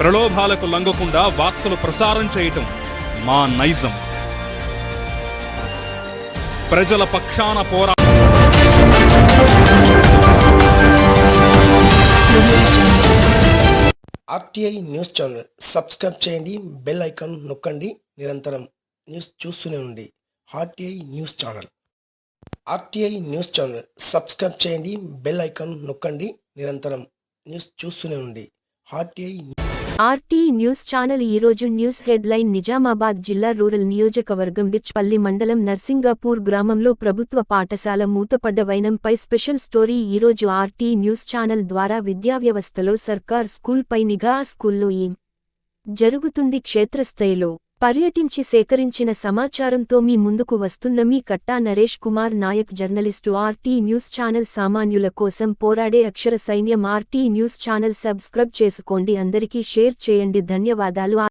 ప్రలోభాలకు లంగకుండా వార్తలు ప్రసారం చేయటం మా నైజం. ప్రజల పక్షాన పోరా ఆర్టీఐ న్యూస్ ఛానల్ సబ్స్క్రైబ్ చేయండి బెల్ ఐకాన్ నొక్కండి నిరంతరం న్యూస్ చూస్తూనే ఉండి RTI news channel. RTI news channel subscribe చేయండి బెల్ ఐకాన్ నొక్కండి నిరంతరం న్యూస్ చూస్తూనే ఉండి ఆర్టీఐ ఆర్టీ న్యూస్ ఛానల్ ఈరోజు న్యూస్ హెడ్లైన్ నిజామాబాద్ జిల్లా రూరల్ నియోజకవర్గం డిచ్పల్లి మండలం నర్సింగాపూర్ గ్రామంలో ప్రభుత్వ పాఠశాల మూతపడ్డ వైనంపై స్పెషల్ స్టోరీ ఈరోజు ఆర్టీ న్యూస్ ఛానల్ ద్వారా విద్యావ్యవస్థలో సర్కార్ స్కూల్పై నిఘా స్కూల్లో ఏం జరుగుతుంది క్షేత్రస్థాయిలో? పర్యటించి సేకరించిన సమాచారంతో మీ ముందుకు వస్తున్న మీ Katta Naresh Kumar Naik journalist RT news channel సామాన్యుల కోసం పోరాడే అక్షర సైన్యం ఆర్టీ న్యూస్ ఛానల్ సబ్స్క్రైబ్ చేసుకోండి. అందరికీ షేర్ చేయండి. ధన్యవాదాలు.